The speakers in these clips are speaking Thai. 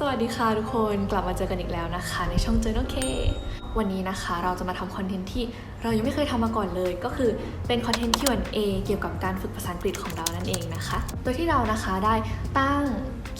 สวัสดีค่ะทุกคนกลับมาเจอกันอีกแล้วนะคะ ในช่อง Journal K วันนี้นะคะเราจะมาทำคอนเทนต์ที่เรายังไม่เคยทำมาก่อนเลย ก็คือเป็นคอนเทนต์ Q&A เกี่ยวกับการฝึกภาษาอังกฤษของเรานั่นเองนะคะ โดยที่เรานะคะได้ตั้ง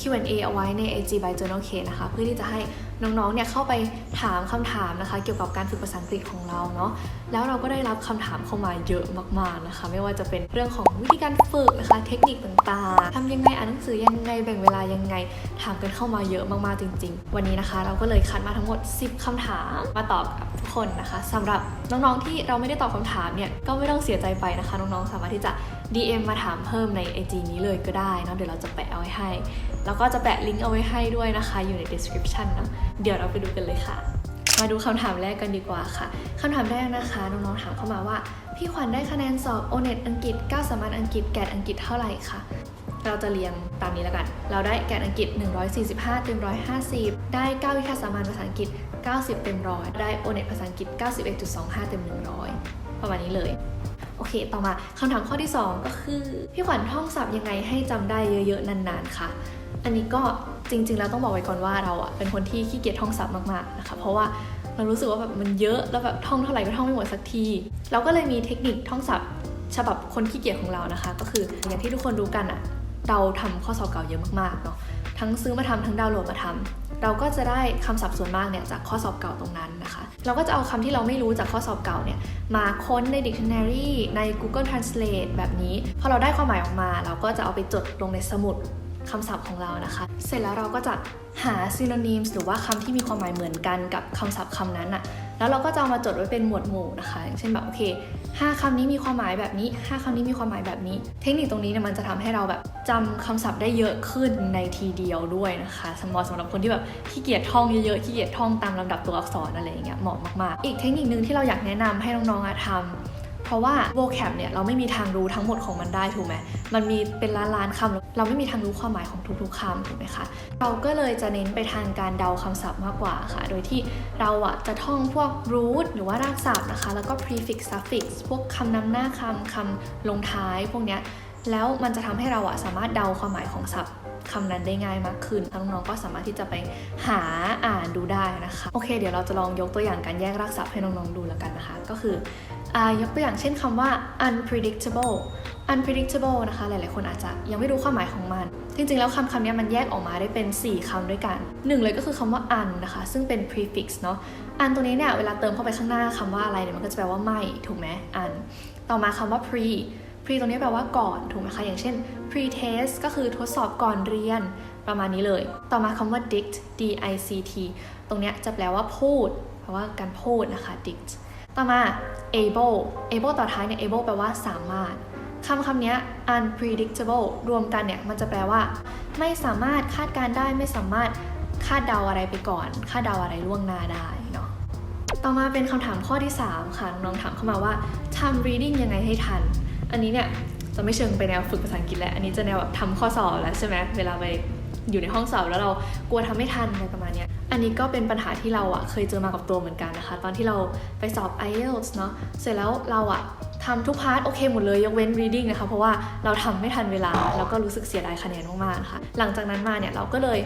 Q&A เอาไว้ใน IG by Journal K นะคะ เพื่อที่จะให้น้องๆเนี่ยเข้าไปถามคำถามนะคะ เกี่ยวกับการฝึกภาษาอังกฤษของเราเนาะแล้วเราก็ได้รับคำถามเข้ามาเยอะมากๆนะคะ ไม่ว่าจะเป็นเรื่องของวิธีการฝึกนะคะ เทคนิคต่างๆทำยังไงอ่านหนังสือยังไงแบ่งเวลายังไง ถามกันเข้ามาเยอะมากๆจริง ๆ วันนี้นะคะ เราก็เลยคัดมาทั้งหมด 10คำถามมาตอบกับทุกคนนะคะสำหรับน้องๆที่เราไม่ได้ตอบคำถามเนี่ยก็ไม่ต้องเสียใจไปนะคะน้องๆสามารถที่จะ DM มาถามเพิ่มใน IG นี้เลยก็ได้นะเดี๋ยวเราจะแปะเอาไว้ให้ แล้วก็จะแปะลิงก์เอาไว้ให้ด้วยนะคะ อยู่ใน description เนะ เดี๋ยวเราไปดูกันเลยค่ะ มาดูคำถามแรกกันดีกว่าค่ะคำถามแรกนะคะน้องๆถามเข้ามาว่า พี่ขวัญได้คะแนนสอบ o n e t อังกฤษ9สามัญอังกฤษแกดอังกฤษเท่าไหร่คะเราจะเรียงตามนี้แล้วกัน เราได้แกดอังกฤษ 145 เต็ม 150 ได้ 9 วิชาสามัญภาษาอังกฤษ 90 เต็มร้อยได้ o n e t ภาษาอังกฤษ 91.25 เต็ม 100 ประมาณนี้เลย โอเค ต่อมาคำถามข้อที่ 2 ก็คือ พี่ขวัญท่องศัพท์ยังไงให้จำได้เยอะๆนานๆค่ะอันนี้ก็จริง ๆ แล้วต้องบอกไว้ก่อนว่าเราอะเป็นคนที่ขี้เกียจท่องศัพท์มากๆนะคะเพราะว่าเรารู้สึกว่าแบบมันเยอะแล้วแบบท่องเท่าไหร่ก็ท่องไม่หมดสักที เราก็เลยมีเทคนิคท่องศัพท์ ฉบับคนขี้เกียจของเรานะคะ ก็คืออย่างที่ทุกคนรู้กันอะเราทำข้อสอบเก่าเยอะมากๆเนาะทั้งซื้อมาทำทั้งดาวน์โหลดมาทำเราก็จะได้คำศัพท์ส่วนมากเนี่ยจากข้อสอบเก่าตรงนั้นนะคะ เราก็จะเอาคำที่เราไม่รู้จากข้อสอบเก่าเนี่ย มาค้นใน dictionary ใน Google Translate แบบนี้ พอเราได้ความหมายออกมา เราก็จะเอาไปจดลงในสมุดคำศัพท์ของเรานะคะ เสร็จแล้วเราก็จะหา synonyms หรือว่าคำที่มีความหมายเหมือนกันกับคำศัพท์คำนั้นอะ แล้วเราก็จะเอามาจดไว้เป็นหมวดหมู่นะคะอย่างเช่นแบบโอเคห้าคำนี้มีความหมายแบบนี้ห้าคำนี้มีความหมายแบบนี้ เทคนิคตรงนี้เนี่ยมันจะทำให้เราแบบจำคำศัพท์ได้เยอะขึ้นในทีเดียวด้วยนะคะสำหรับสำหรับคนที่แบบขี้เกียจท่องเยอะๆขี้เกียจท่องตามลำดับตัวอักษรอะไรอย่างเงี้ยเหมาะมากๆ อีกเทคนิคนึงที่เราอยากแนะนำให้น้องๆทำ เพราะว่า vocab เนี่ยเราไม่มีทางรู้ทั้งหมดของมันได้ถูกไหมมันมีเป็นล้านล้านๆคำเราไม่มีทางรู้ความหมายของทุกๆคำถูกไหมคะเราก็เลยจะเน้นไปทางการเดาคำศัพท์มากกว่าค่ะ โดยที่เราอะจะท่องพวก root หรือว่ารากศัพท์นะคะ แล้วก็ prefix suffix พวกคำนำหน้าคำคำลงท้ายพวกเนี้ยแล้วมันจะทำให้เราอะสามารถเดาความหมายของศัพท์คำนั้นได้ง่ายมากขึ้น น้องๆก็สามารถที่จะไปหาอ่าน ดูได้นะคะ โอเค เดี๋ยวเราจะลองยกตัวอย่างการแยกรากศัพท์ให้น้องๆดูแล้วกันนะคะ ก็คืออยกตัวอย่างเช่นคำว่า unpredictable unpredictable นะคะ หลายๆ คนอาจจะยังไม่รู้ความหมายของมัน จริง ๆ แล้วคำคำนี้มันแยกออกมาได้เป็น 4คำด้วยกันหนึ่งเลยก็คือคำว่า un นะคะ ซึ่งเป็น prefix เนาะ un ตัวนี้เนี่ย เวลาเติมเข้าไปข้างหน้าคำว่าอะไรเนี่ยมันก็จะแปลว่าไม่ ถูกไหม un ต่อมาคำว่า pre pre ตรงนี้แปลว่าก่อน ถูกไหมคะ อย่างเช่น pre test ก็คือทดสอบก่อนเรียน ประมาณนี้เลย ต่อมาคำว่า dict d i c t ตรงเนี้ยจะแปลว่าพูดเพราะว่าการพูดนะคะ dict ต่อมา able able ต่อท้ายเนี่ย able แปลว่าสามารถคำคำนี้ unpredictable รวมกันเนี่ยมันจะแปลว่า ไม่สามารถคาดการได้ไม่สามารถคาดเดาอะไรไปก่อน คาดเดาอะไรล่วงหน้าได้เนาะต่อมาเป็นคำถามข้อที่ 3 ค่ะน้องถามเข้ามาว่าทำ reading ยังไงให้ทัน อันนี้เนี่ยจะไม่เชิงไปแนวฝึกภาษาอังกฤษแล้ว อันนี้จะแนวแบบทำข้อสอบแล้วใช่ไหมเวลาไป อยู่ในห้องสอบแล้วเรากลัวทำไม่ทันอะไรประมาณนี้อันนี้ก็เป็นปัญหาที่เราอะเคยเจอมากับตัวเหมือนกันนะคะ ตอนที่เราไปสอบ IELTS เนาะเสร็จแล้วเราอะ ทำทุกพาร์ทโอเคหมดเลยยกเว้น reading นะคะ เพราะว่าเราทำไม่ทันเวลา แล้วก็รู้สึกเสียดายคะแนนมากๆนะคะหลังจากนั้นมาเนี่ยเราก็เลย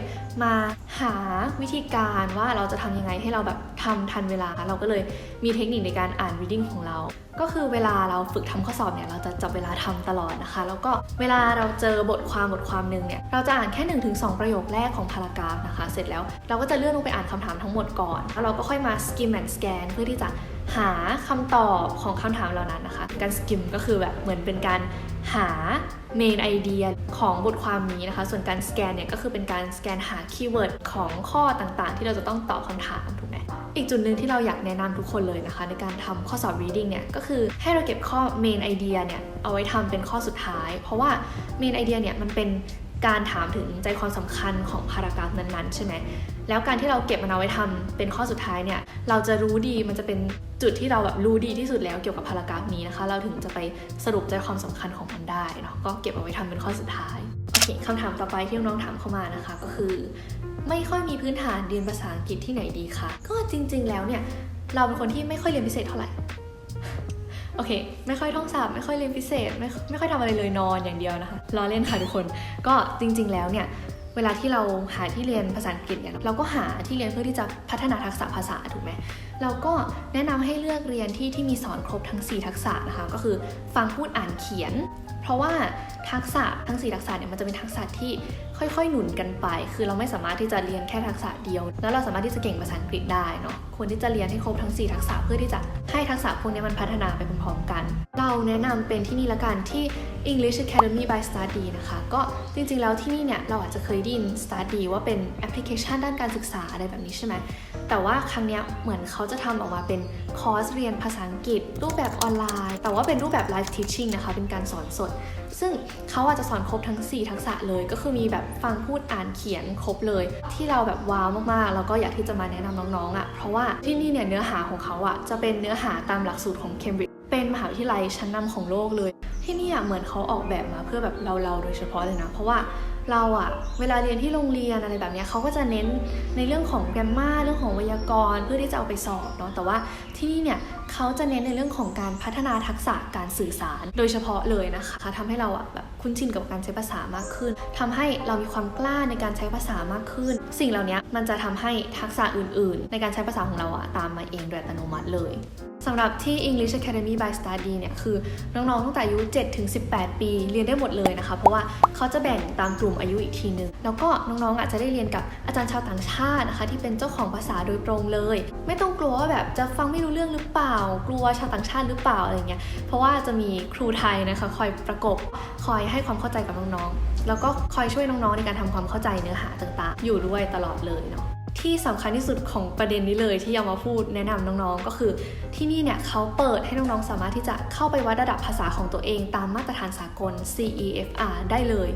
มาหาวิธีการว่าเราจะทำยังไงให้เราแบบทำทันเวลา เราก็เลยมีเทคนิคในการอ่าน reading ของเรา ก็คือเวลาเราฝึกทำข้อสอบเนี่ยเราจะจับเวลาทำตลอดนะคะ แล้วก็เวลาเราเจอบทความบทความหนึ่งเนี่ยเราจะอ่านแค่ 1-2 ประโยคแรกของพารากราฟนะคะ เสร็จแล้วเราก็จะเลื่อนลงไปอ่านคำถามทั้งหมดก่อน แล้วเราก็ค่อยมา skim and scan เพื่อที่จะ หาคำตอบของคำถามเหล่านั้นนะคะ การ skim ก็คือแบบเหมือนเป็นการหา main idea ของบทความนี้นะคะ ส่วนการ scan เนี่ยก็คือเป็นการ scan หา keyword ของข้อต่างๆ ที่เราจะต้องตอบคำถามถูกไหมอีกจุดหนึ่งที่เราอยากแนะนำทุกคนเลยนะคะ ในการทำข้อสอบ reading เนี่ยก็คือให้เราเก็บข้อ main idea เนี่ยเอาไว้ทำเป็นข้อสุดท้าย เพราะว่า main idea เนี่ยมันเป็น การถามถึงใจความสำคัญของพารากราฟนั้นๆ ใช่ไหม แล้วการที่เราเก็บมันเอาไว้ทำเป็นข้อสุดท้ายเนี่ย เราจะรู้ดี มันจะเป็นจุดที่เราแบบรู้ดีที่สุดแล้วเกี่ยวกับพารากราฟนี้นะคะ เราถึงจะไปสรุปใจความสำคัญของมันได้เนาะ ก็เก็บเอาไว้ทำเป็นข้อสุดท้าย โอเคคำถามต่อไปที่น้องๆถามเข้ามานะคะ ก็คือ ไม่ค่อยมีพื้นฐานเรียนภาษาอังกฤษที่ไหนดีคะ ก็จริง ๆ แล้วเนี่ย เราเป็นคนที่ไม่ค่อยเรียนพิเศษเท่าไหร่ โอเค ไม่ค่อยท่องศัพท์ไม่ค่อยเรียนพิเศษ ไม่ไม่ค่อยทำอะไรเลยนอนอย่างเดียวนะคะรอเล่นค่ะทุกคนก็จริง ๆ แล้วเนี่ยเวลาที่เราหาที่เรียนภาษาอังกฤษเนี่ยเราก็หาที่เรียนเพื่อที่จะพัฒนาทักษะภาษาถูกไหมเราก็แนะนำให้เลือกเรียนที่ที่มีสอนครบทั้ง 4 ทักษะนะคะก็คือฟังพูดอ่านเขียน เพราะว่าทักษะทั้ง 4 ทักษะเนี่ยมันจะเป็นทักษะที่ค่อยๆ หนุนกันไป คือเราไม่สามารถที่จะเรียนแค่ทักษะเดียว แล้วเราสามารถที่จะเก่งภาษาอังกฤษได้เนาะควรที่จะเรียนให้ครบทั้ง 4 ทักษะเพื่อที่จะ ให้ทักษะพวกนี้มันพัฒนาไปพร้อมๆกัน เราแนะนำเป็นที่นี่ละกันที่ English Academy by Study นะคะ ก็จริงๆแล้วที่นี่เนี่ยเราอาจจะเคยได้ยิน Study ว่าเป็นแอปพลิเคชันด้านการศึกษาอะไรแบบนี้ใช่ไหม แต่ว่าครั้งเนี้ยเหมือนเขาจะทำออกมาเป็นคอร์สเรียนภาษาอังกฤษ รูปแบบออนไลน์ แต่ว่าเป็นรูปแบบ Live Teaching นะคะ เป็นการสอนสด ซึ่งเขาอาจจะสอนครบทั้ง 4 ทักษะเลย ก็คือมีแบบฟังพูดอ่านเขียนครบเลย ที่เราแบบว้าวมากๆ แล้วก็อยากที่จะมาแนะนำน้องๆอะ่ะ เพราะว่าที่นี่เนี่ยเนื้อหาของเขาอะ่ะจะเป็นเนื้อหาตามหลักสูตรของ Cambridge เป็นมหาวิทยาลัยชั้นนำของโลกเลย ที่นี่อะเหมือนเขาออกแบบมาเพื่อแบบเราเราๆโดยเฉพาะเลยนะ เพราะว่า เราอะเวลาเรียนที่โรงเรียนอะไรแบบนี้เขาก็จะเน้นในเรื่องของแกรมมาเรื่องของไวยากรณ์เพื่อที่จะเอาไปสอบเนาะแต่ว่าที่นี่เนี่ยเขาจะเน้นในเรื่องของการพัฒนาทักษะการสื่อสาร โดยเฉพาะเลยนะคะทำให้เราอะแบบคุ้นชินกับการใช้ภาษามากขึ้นทำให้เรามีความกล้าในการใช้ภาษามากขึ้น สิ่งเหล่านี้มันจะทำให้ทักษะอื่น ๆ ในการใช้ภาษาของเราอะตามมาเองโดยอัตโนมัติเลยสำหรับที่ English Academy by Study เนี่ยคือน้องๆตั้งแต่อายุ7ถึง18 ปีเรียนได้หมดเลยนะคะ เพราะว่าเขาจะแบ่งตามกลุ่มอายุอีกทีนึง แล้วก็น้องๆอาจจะได้เรียนกับอาจารย์ชาวต่างชาตินะคะ ที่เป็นเจ้าของภาษาโดยตรงเลย ไม่ต้องกลัวว่าแบบจะฟังไม่รู้เรื่องหรือเปล่า กลัวชาวต่างชาติหรือเปล่าอะไรเงี้ยเพราะว่าจะมีครูไทยนะคะคอยประกบคอยให้ความเข้าใจกับน้องๆแล้วก็คอยช่วยน้องๆในการทำความเข้าใจเนื้อหาต่างๆ อยู่ด้วยตลอดเลยเนาะที่สำคัญที่สุดของประเด็นนี้เลยที่เอามาพูดแนะนำน้องๆ ก็คือที่นี่เนี่ยเขาเปิดให้น้องๆ สามารถที่จะเข้าไปวัดระดับภาษาของตัวเองตามมาตรฐานสากล CEFR ได้เลย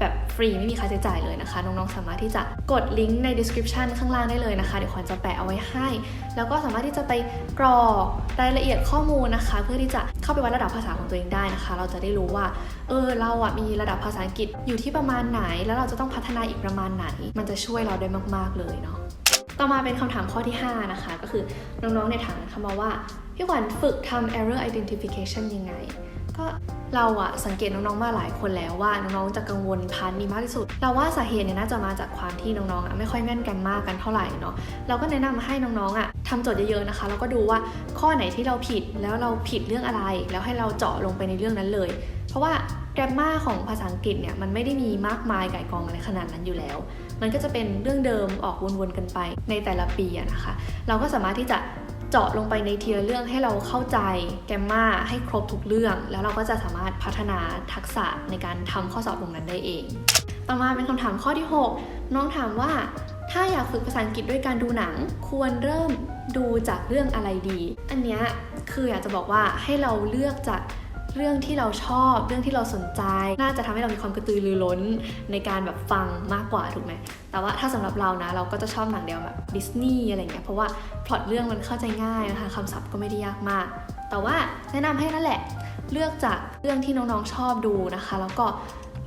แบบฟรีไม่มีค่าใช้จ่ายเลยนะคะ น้องๆ สามารถที่จะกดลิงก์ใน description ข้างล่างได้เลยนะคะ เดี๋ยวขวัญจะแปะเอาไว้ให้ แล้วก็สามารถที่จะไปกรอกรายละเอียดข้อมูลนะคะ เพื่อที่จะเข้าไปวัดระดับภาษาของตัวเองได้นะคะ เราจะได้รู้ว่า เออ เราอะมีระดับภาษาอังกฤษอยู่ที่ประมาณไหน แล้วเราจะต้องพัฒนาอีกประมาณไหน มันจะช่วยเราได้มาก ๆ เลยเนาะ ต่อมาเป็นคำถามข้อที่ 5 นะคะ ก็คือน้องๆเนี่ยถามเข้ามาว่า พี่ขวัญฝึกทำ error identification ยังไง ก็ เราอะสังเกตน้องๆมาหลายคนแล้วว่าน้องๆจะกังวลพาร์ทนี้มากที่สุด เราว่าสาเหตุเนี่ยน่าจะมาจากความที่น้องๆอะไม่ค่อยแม่นกันมากกันเท่าไหร่เนาะเราก็แนะนำให้น้องๆอะทำโจทย์เยอะๆนะคะแล้วก็ดูว่าข้อไหนที่เราผิดแล้วเราผิดเรื่องอะไร แล้วให้เราเจาะลงไปในเรื่องนั้นเลย เพราะว่าแกรมมาของภาษาอังกฤษเนี่ยมันไม่ได้มีมากมายไก่กองอะไรขนาดนั้นอยู่แล้ว มันก็จะเป็นเรื่องเดิมออกวนๆกันไปในแต่ละปีอะนะคะ เราก็สามารถที่จะ เจาะลงไปในทีละเรื่องให้เราเข้าใจแกมมาให้ครบทุกเรื่อง แล้วเราก็จะสามารถพัฒนาทักษะในการทำข้อสอบตรงนั้นได้เอง ต่อมาเป็นคำถามข้อที่ 6 น้องถามว่า ถ้าอยากฝึกภาษาอังกฤษด้วยการดูหนัง ควรเริ่มดูจากเรื่องอะไรดี อันเนี้ยคืออยากจะบอกว่าให้เราเลือกจาก เรื่องที่เราชอบเรื่องที่เราสนใจ น่าจะทำให้เรามีความกระตือรือร้นในการแบบฟังมากกว่าถูกไหมแต่ว่าถ้าสำหรับเรานะ เราก็จะชอบหนังแนวแบบดิสนีย์อะไรเงี้ยเพราะว่าพล็อตเรื่องมันเข้าใจง่ายนะคะคำศัพท์ก็ไม่ได้ยากมาก แต่ว่าแนะนำให้นั่นแหละ เลือกจากเรื่องที่น้องๆชอบดูนะคะ แล้วก็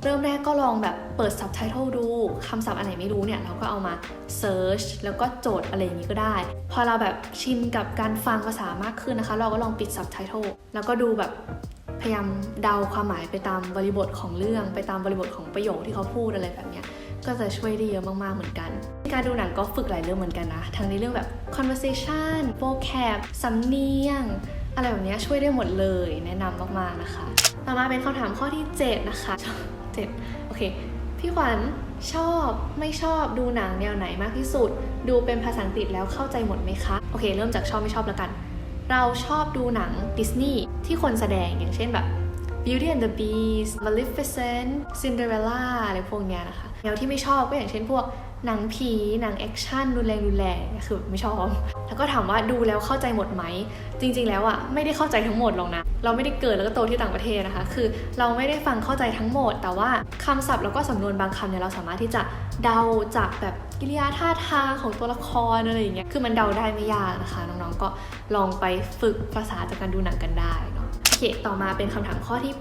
เริ่มแรกก็ลองแบบเปิด subtitle ดูคำศัพท์อันไหนไม่รู้เนี่ย เราก็เอามา search แล้วก็โจทย์อะไรอย่างนี้ก็ได้ พอเราแบบชินกับการฟังภาษามากขึ้นนะคะ เราก็ลองปิด subtitle แล้วก็ดูแบบ พยายามเดาความหมายไปตามบริบทของเรื่อง ไปตามบริบทของประโยคที่เขาพูดอะไรแบบเนี้ยก็จะช่วยได้เยอะมาก ๆ เหมือนกัน การดูหนังก็ฝึกหลายเรื่องเหมือนกันนะ ทั้งในเรื่องแบบ conversation vocab สำเนียง อะไรแบบนี้ช่วยได้หมดเลยแนะนำมาก ๆ นะคะ ต่อมาเป็นคำถามข้อที่ 7 นะคะ 7 โอเค พี่ขวัญชอบไม่ชอบดูหนังแนวไหนมากที่สุด ดูเป็นภาษาอังกฤษแล้วเข้าใจหมดไหมคะ โอเค เริ่มจากชอบไม่ชอบแล้วกัน เราชอบดูหนังดิสนีย์ ที่คนแสดงอย่างเช่นแบบ Beauty and the Beast Maleficent Cinderella อะไรพวกเนี้ยนะคะแนวที่ไม่ชอบก็อย่างเช่นพวกหนังผี หนังแอคชั่นรุนแรงรุนแรงคือไม่ชอบ แล้วก็ถามว่าดูแล้วเข้าใจหมดไหม จริง ๆ แล้วอะไม่ได้เข้าใจทั้งหมดหรอกนะ เราไม่ได้เกิดแล้วก็โตที่ต่างประเทศนะคะ คือเราไม่ได้ฟังเข้าใจทั้งหมด แต่ว่าคำศัพท์แล้วก็สำนวนบางคำเนี่ยเราสามารถที่จะเดาจากแบบกิริยาท่าทางของตัวละครอะไรอย่างเงี้ย คือมันเดาได้ไม่ยากนะคะน้องๆก็ลองไปฝึกภาษาจากการดูหนังกันได้ ต่อมาเป็นคำถามข้อที่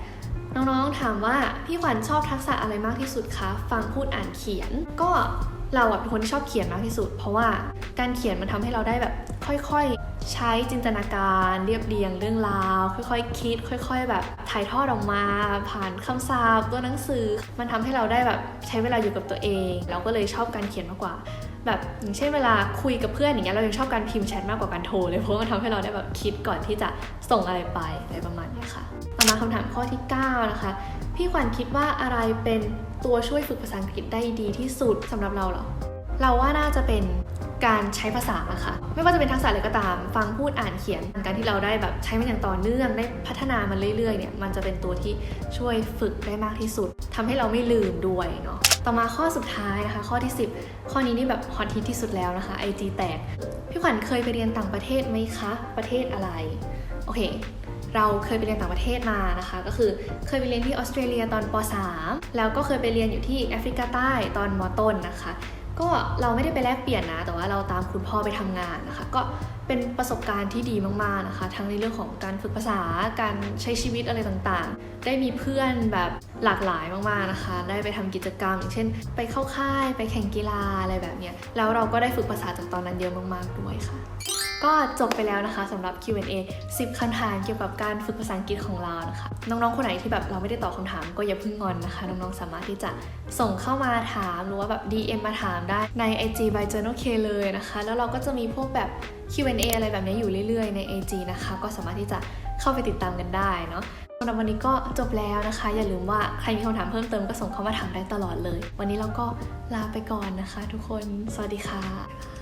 8 น้องๆถามว่าพี่ขวัญชอบทักษะอะไรมากที่สุดคะฟังพูดอ่านเขียน ก็เราเป็นคนที่ชอบเขียนมากที่สุด เพราะว่าการเขียนมันทำให้เราได้แบบค่อยๆ ใช้จินตนาการเรียบเรียงเรื่องราว ค่อยๆ คิด ค่อย ๆ แบบถ่ายทอดออกมา ผ่านคำศัพท์ตัวหนังสือ มันทำให้เราได้แบบใช้เวลาอยู่กับตัวเอง เราก็เลยชอบการเขียนมากกว่า แบบอย่างเช่นเวลาคุยกับเพื่อนอย่างเงี้ยเรายังชอบการพิมพ์แชทมากกว่าการโทรเลยเพราะมันทำให้เราได้แบบคิดก่อนที่จะส่งอะไรไปอะไรประมาณนี้ค่ะ ต่อมาคำถามข้อที่ 9 นะคะ พี่ขวัญคิดว่าอะไรเป็นตัวช่วยฝึกภาษาอังกฤษได้ดีที่สุดสำหรับเราเหรอเราว่าน่าจะเป็น การใช้ภาษาค่ะ ไม่ว่าจะเป็นทักษะอะไรก็ตาม ฟังพูดอ่านเขียน การที่เราได้แบบใช้มันอย่างต่อเนื่อง ได้พัฒนามันเรื่อยๆเนี่ย มันจะเป็นตัวที่ช่วยฝึกได้มากที่สุดทำให้เราไม่ลืมด้วยเนาะ ต่อมาข้อสุดท้ายนะคะ ข้อที่ 10 ข้อนี้นี่แบบฮอตฮิตที่สุดแล้วนะคะ IG แตก พี่ขวัญเคยไปเรียนต่างประเทศไหมคะ ประเทศอะไร โอเคเราเคยไปเรียนต่างประเทศมานะคะ ก็คือเคยไปเรียนที่ออสเตรเลียตอนป .3 แล้วก็เคยไปเรียนอยู่ที่แอฟริกาใต้ตอนม ต้นนะคะ ก็เราไม่ได้ไปแลกเปลี่ยนนะ แต่ว่าเราตามคุณพ่อไปทำงานนะคะ ก็เป็นประสบการณ์ที่ดีมากๆนะคะ ทั้งในเรื่องของการฝึกภาษา การใช้ชีวิตอะไรต่างๆ ได้มีเพื่อนแบบหลากหลายมากๆนะคะ ได้ไปทำกิจกรรมอย่างเช่น ไปเข้าค่าย ไปแข่งกีฬาอะไรแบบเนี้ย แล้วเราก็ได้ฝึกภาษาจากตอนนั้นเยอะมากๆด้วยค่ะ ก็จบไปแล้วนะคะสำหรับ Q&A 10 คำถามเกี่ยวกับการฝึกภาษาอังกฤษของเรานะคะ น้องๆ คนไหนที่แบบเราไม่ได้ตอบคำถามก็อย่าเพิ่งงอนนะคะ น้องๆ สามารถที่จะส่งเข้ามาถามหรือว่าแบบ DM มาถามได้ใน IG by Journal K เลยนะคะ แล้วเราก็จะมีพวกแบบ Q&A อะไรแบบนี้อยู่เรื่อยๆ ใน IG นะคะ ก็สามารถที่จะเข้าไปติดตามกันได้เนาะสำหรับวันนี้ก็จบแล้วนะคะ อย่าลืมว่าใครมีคำถามเพิ่มเติมก็ส่งเข้ามาถามได้ตลอดเลย วันนี้เราก็ลาไปก่อนนะคะ ทุกคน สวัสดีค่ะ